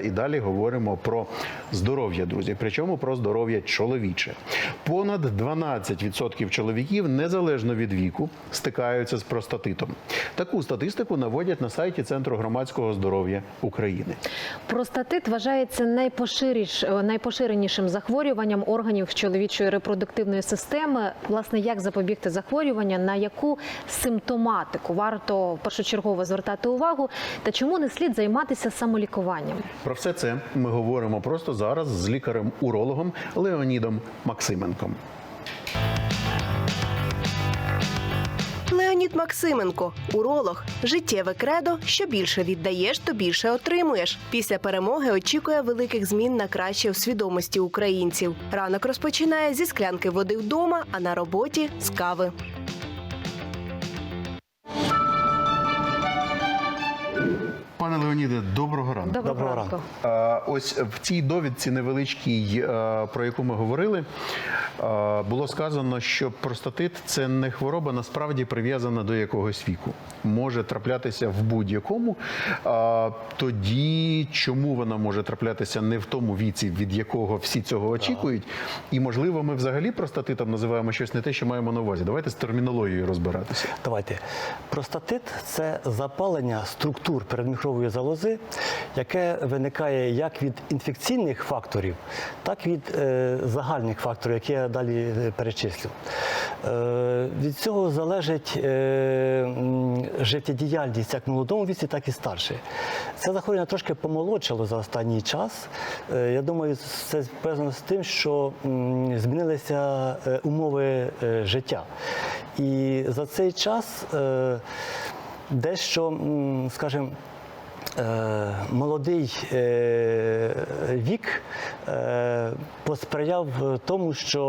І далі говоримо про здоров'я, друзі. Причому про здоров'я чоловіче. Понад 12% чоловіків, незалежно від віку, стикаються з простатитом. Таку статистику наводять на сайті Центру громадського здоров'я України. Простатит вважається найпоширіш, найпоширенішим захворюванням органів чоловічої репродуктивної системи. Власне, як запобігти захворювання, на яку симптоматику варто першочергово звертати увагу, та чому не слід займатися самолікуванням? Про все це ми говоримо просто зараз з лікарем-урологом Леонідом Максименком. Леонід Максименко, уролог, життєве кредо. Що більше віддаєш, то більше отримуєш. Після перемоги очікує великих змін на краще у свідомості українців. Ранок розпочинає зі склянки води вдома, а на роботі з кави. Пане Леоніде, доброго ранку. Доброго, Доброго ранку. А, Ось в цій довідці невеличкій, е, про яку ми говорили, е, було сказано, що простатит це не хвороба, насправді прив'язана до якогось віку. Може траплятися в будь-якому. А, Тоді чому вона може траплятися не в тому віці, від якого всі цього очікують? І можливо, ми взагалі простатитом називаємо щось не те, що маємо на увазі. Давайте з термінологією розбиратися. Давайте. Простатит це запалення структур передміхрової залози, яке виникає як від інфекційних факторів, так і від е, загальних факторів, які я далі е, перечислю. Е, від цього залежить життєдіяльність як в молодому віці, так і старше. Це захворювання трошки помолодшало за останній час. Я думаю, це пов'язано з тим, що змінилися умови життя. І за цей час дещо, скажімо, молодий е, вік е, посприяв тому, що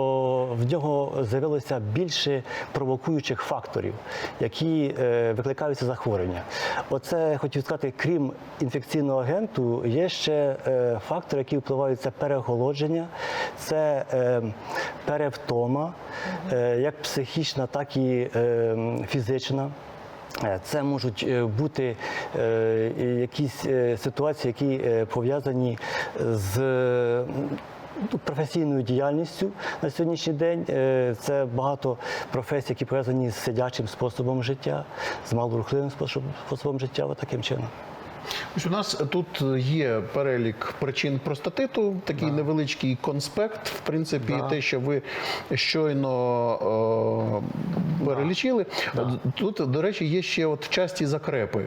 в нього з'явилося більше провокуючих факторів, які е, викликають це захворювання. Оце хотів сказати, крім інфекційного агенту, є ще е, фактори, які впливають це переохолодження, це е, перевтома, е, як психічна, так і е, фізична. Е, Це можуть е, бути е, якісь ситуації, які пов'язані з ну, професійною діяльністю на сьогоднішній день. Це багато професій, які пов'язані з сидячим способом життя, з малорухливим способом життя, таким чином. Ось у нас тут є перелік причин простатиту, такий невеличкий конспект. В принципі, Да. те, що ви щойно е, перелічили. Тут, до речі, є ще от часті закрепи.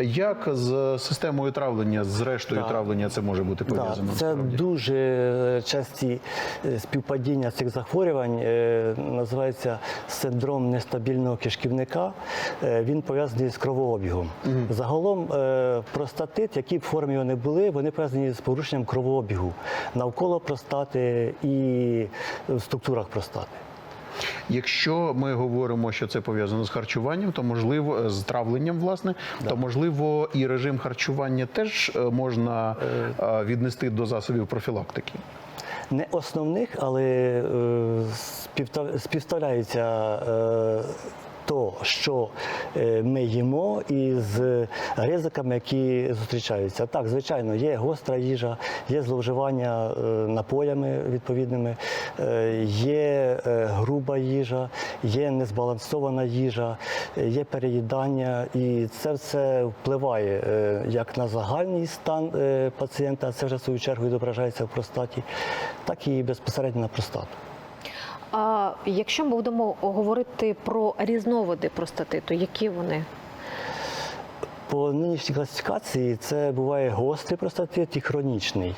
Як з системою травлення, з рештою Да. травлення це може бути Да, пов'язано? це насправді? дуже часті е, співпадіння цих захворювань. е, Називається синдром нестабільного кишківника. Е, Він пов'язаний з кровообігом. Загалом е, простатит, які б формі не були, вони пов'язані з порушенням кровообігу навколо простати і в структурах простати. Якщо ми говоримо, що це пов'язано з харчуванням, то можливо з травленням, власне, то можливо і режим харчування теж е, можна е, віднести до засобів профілактики. Не основних, але е, е, то, що е, ми їмо, із ризиками, які зустрічаються. Так, звичайно, є гостра їжа, є зловживання е, напоями відповідними, е, є груба їжа, є незбалансована їжа, є переїдання, і це все впливає як на загальний стан пацієнта, це вже в свою чергу відображається в простаті, так і безпосередньо на простату. А якщо ми будемо говорити про різновиди простатиту, які вони? По нинішній класифікації це буває гострий простатит і хронічний.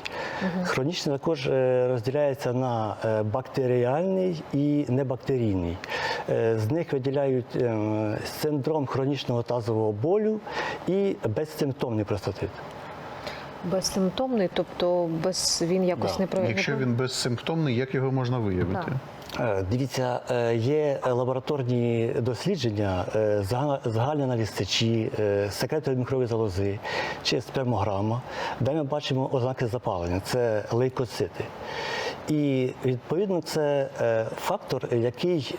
Хронічний також е, розділяється на е, бактеріальний і небактерійний. Е, З них виділяють синдром хронічного тазового болю і безсимптомний простатит. Безсимптомний, тобто без він якось Да. не проявляє. Якщо він безсимптомний, як його можна виявити? Так. Е, Дивіться, е, є лабораторні дослідження, е, загальний аналіз сечі, е, мікрової залози чи спермограма, де ми бачимо ознаки запалення. Це лейкоцити. І відповідно це фактор, який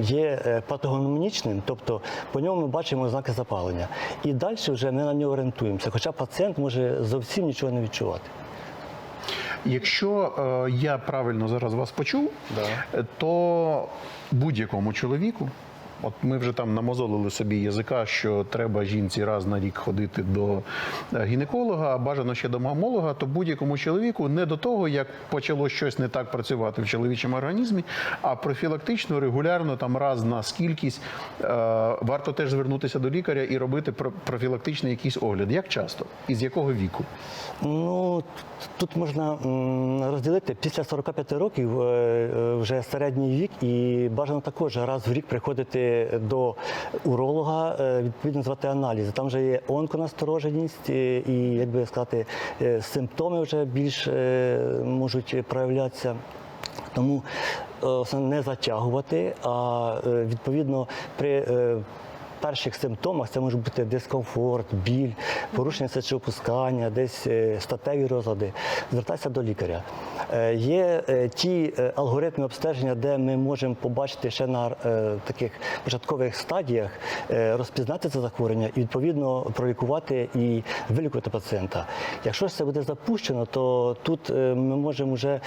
є патогономічним, тобто по ньому ми бачимо ознаки запалення. І далі вже ми на нього орієнтуємося, хоча пацієнт може зовсім нічого не відчувати. Якщо е, я правильно зараз вас почув, да. то будь-якому чоловіку, от ми вже там намозолили собі язика, що треба жінці раз на рік ходити до е, гінеколога, а бажано ще до мамолога, то будь-якому чоловіку не до того, як почало щось не так працювати в чоловічому організмі, а профілактично, регулярно, там раз на скількись, е, варто теж звернутися до лікаря і робити про- профілактичний якийсь огляд. Як часто і з якого віку? Ну тут можна розділити після 45 років е, вже середній вік, і бажано також раз в рік приходити до уролога, е, відповідно звати аналізи. Там вже є онконастороженість е, і, як би сказати, е, симптоми вже більш можуть проявлятися. Тому не затягувати, а відповідно при перших симптомах це може бути дискомфорт, біль, порушення сечовипускання, десь е, статеві розлади. Звертайся до лікаря. Е, Є е, ті алгоритми обстеження, де ми можемо побачити ще на таких початкових стадіях, розпізнати це захворювання і відповідно пролікувати і вилікувати пацієнта. Якщо це буде запущено, то тут ми можемо вже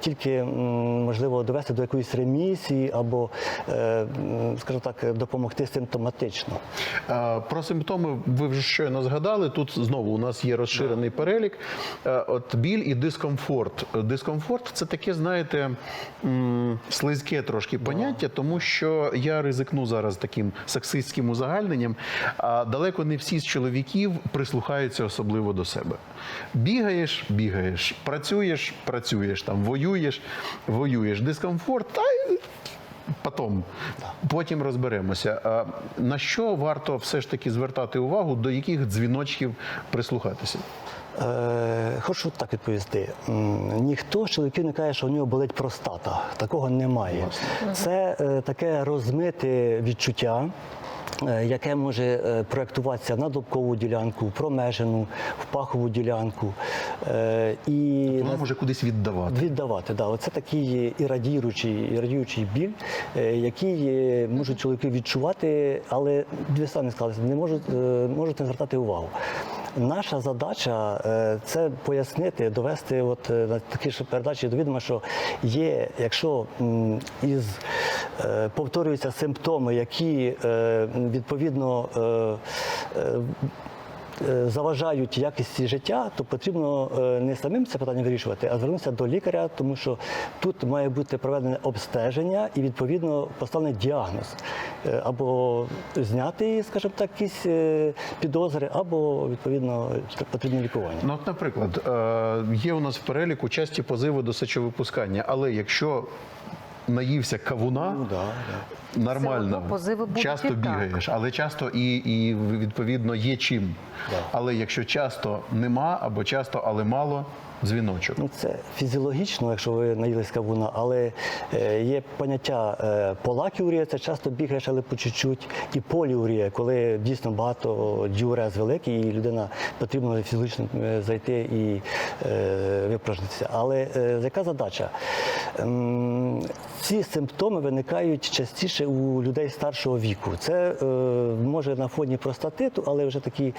тільки можливо довести до якоїсь ремісії або, скажімо так, допомогти симптоматично. Е, Про симптоми ви вже щойно згадали. Тут знову у нас є розширений перелік. Е, От біль і дискомфорт. Дискомфорт це таке, знаєте, слизьке трошки поняття, тому що я ризикну зараз таким сексистським узагальненням. А далеко не всі з чоловіків прислухаються особливо до себе. Бігаєш, бігаєш, працюєш, працюєш, там воюєш, воюєш. Дискомфорт, та й Потім, потім розберемося. А на що варто все ж таки звертати увагу, до яких дзвіночків прислухатися? Е, хочу так відповісти. Ніхто з чоловіків не каже, що у нього болить простата. Такого немає. Це е, таке розмите відчуття. е, Яке може е, проєктуватися на лобкову ділянку, в промежину, в пахову ділянку. Е, І Воно на- може кудись віддавати. Віддавати, да. Оце такий і радіючий, і радіючий біль, який можуть чоловіки відчувати, але дві самі сказали, не можуть, можуть не звертати увагу. Наша задача е, це пояснити, довести от е, на такі ж передачі до відома, що є, якщо із е, повторюються симптоми, які відповідно заважають якісті життя, то потрібно е, не самим це питання вирішувати, а звернутися до лікаря, тому що тут має бути проведене обстеження і відповідно поставлений діагноз. Е, Або зняти, скажімо так, якісь е, підозри, або відповідно потрібне лікування. Ну, от, наприклад, е, є у нас в переліку часті позиви до сечовипускання, але якщо наївся кавуна, Ну, да, да. нормально, позиви часто бігаєш, але часто і, і відповідно є чим. Да. Але якщо часто нема, або часто, але мало, дзвіночок. Ну, це фізіологічно, якщо ви наїлись кавуна, але е, є поняття е, полакіурія, це часто бігаєш, але по чуть-чуть, і поліурія, коли дійсно багато діурез великий, і людина потрібно фізично е, зайти і випражнитися. Але яка задача? Ці симптоми виникають частіше у людей старшого віку. Це може на фоні простатиту, але вже такі.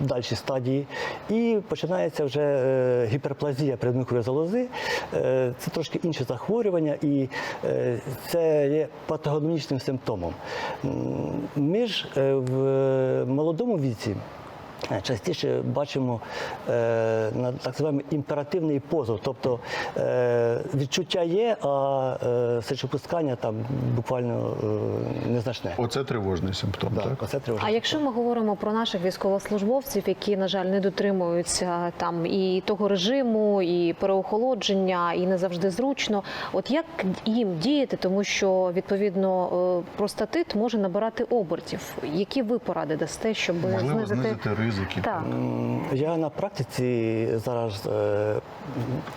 Дальші стадії, і починається вже е, гіперплазія передмухової залози. Е, це трошки інше захворювання, і е, це є патогономічним симптомом. Ми ж в молодому віці. Е, Частіше бачимо е, на так званий імперативний позов, тобто е, відчуття є, а е, сечопускання там буквально е, незначне. Оце тривожний симптом. Да, Так? оце тривожно. А якщо ми говоримо про наших військовослужбовців, які, на жаль, не дотримуються там і того режиму, і переохолодження, і не завжди зручно, от як їм діяти, тому що відповідно е, простатит може набирати обертів. Які ви поради дасте, щоб Можливо, знизити знизити ризики. Так. Я на практиці зараз е,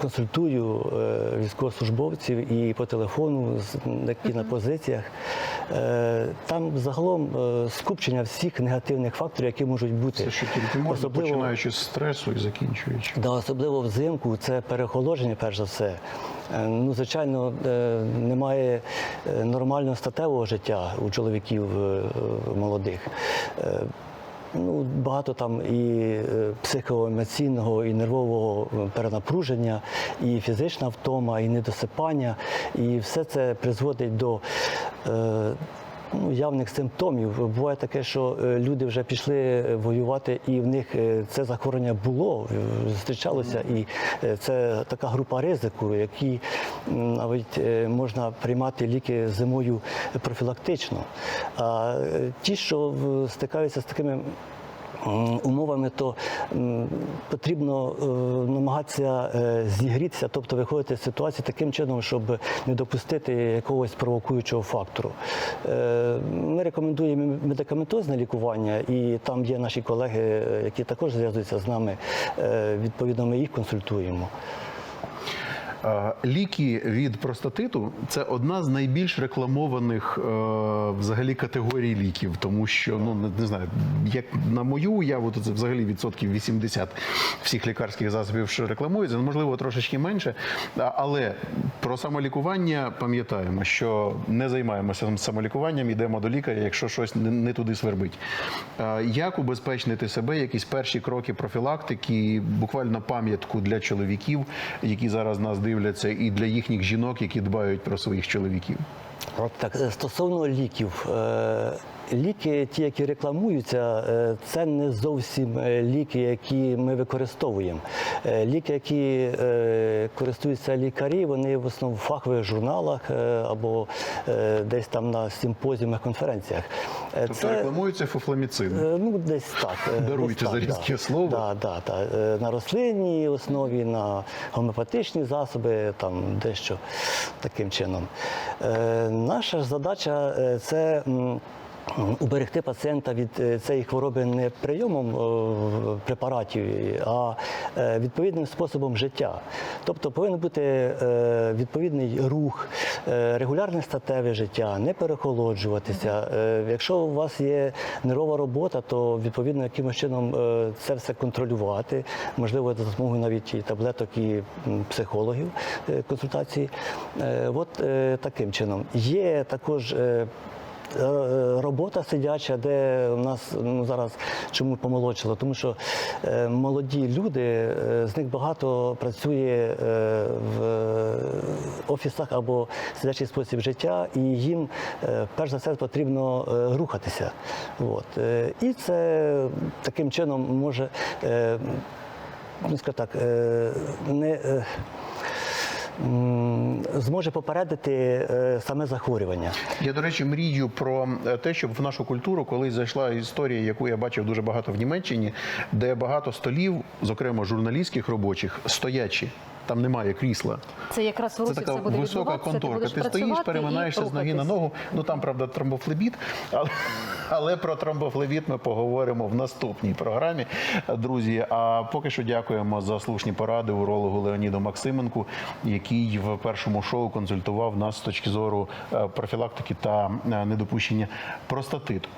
консультую е, військовослужбовців і по телефону, які на позиціях. Е, Там загалом скупчення всіх негативних факторів, які можуть бути. Це що тільки можна, починаючи з стресу і закінчуючи. Да, особливо взимку це переохолодження, перш за все. Ну, звичайно, немає нормального статевого життя у чоловіків молодих. Ну, багато там і е, психоемоційного, і нервового е, перенапруження, і фізична втома, і недосипання. І все це призводить до е, ну, явних симптомів. Буває таке, що е, люди вже пішли е, воювати, і в них е, це захворювання було, зустрічалося, і це така група ризику, які навіть можна приймати ліки зимою профілактично. А ті, що стикаються з такими умовами, то потрібно е, намагатися е, зігрітися, тобто виходити з ситуації таким чином, щоб не допустити якогось провокуючого фактору. Е, Ми рекомендуємо медикаментозне лікування, і там є наші колеги, е, які також зв'язуються з нами. Е, Відповідно, ми їх консультуємо. Ліки від простатиту це одна з найбільш рекламованих е, взагалі категорій ліків, тому що ну не, знаю, як на мою уяву, то це взагалі відсотків 80 всіх лікарських засобів, що рекламуються, ну, можливо, трошечки менше. Але про самолікування пам'ятаємо, що не займаємося самолікуванням, йдемо до лікаря, якщо щось не, туди свербить. Як убезпечити себе, якісь перші кроки профілактики, буквально пам'ятку для чоловіків, які зараз нас дивляться, і для їхніх жінок, які дбають про своїх чоловіків? Так, е, стосовно ліків. е, Ліки, ті, які рекламуються, е, це не зовсім ліки, які ми використовуємо. Ліки, які користуються лікарі, вони в основному в фахових журналах або десь там на симпозіумах, конференціях. Е, Тобто рекламується фуфламіцин. Е, Ну, десь так. е, Даруйте десь за так, різке да. слово. Да, да, да. На рослинній основі, на гомеопатичні засоби, там дещо таким чином. Наша ж задача це. Уберегти пацієнта від е, цієї хвороби не прийомом е, препаратів, а е, відповідним способом життя. Тобто повинен бути відповідний рух, регулярне статеве життя, не перехолоджуватися. Якщо у вас є нервова робота, то відповідно якимось чином це все контролювати, можливо, за допомогою навіть і таблеток, і психологів консультації. От таким чином. Є також. Е, Е, Робота сидяча, де у нас ну, зараз чому помолодшало, тому що е, молоді люди, з них багато працює в офісах або сидячий спосіб життя, і їм перш за все потрібно рухатися. От. І це таким чином може, ну, так, не. Зможе попередити е, саме захворювання. Я, до речі, мрію про е, те, щоб в нашу культуру колись зайшла історія, яку я бачив дуже багато в Німеччині, де багато столів, зокрема журналістських робочих, стоячі. Там немає крісла. Це якраз в Це така все буде висока конторка. будеш Ти, стоїш, переминаєшся з ноги на ногу. Ну там, правда, тромбофлебіт, але, але про тромбофлебіт ми поговоримо в наступній програмі, друзі. А поки що дякуємо за слушні поради урологу Леоніду Максименку, який в першому шоу консультував нас з точки зору е, профілактики та е, недопущення простатиту.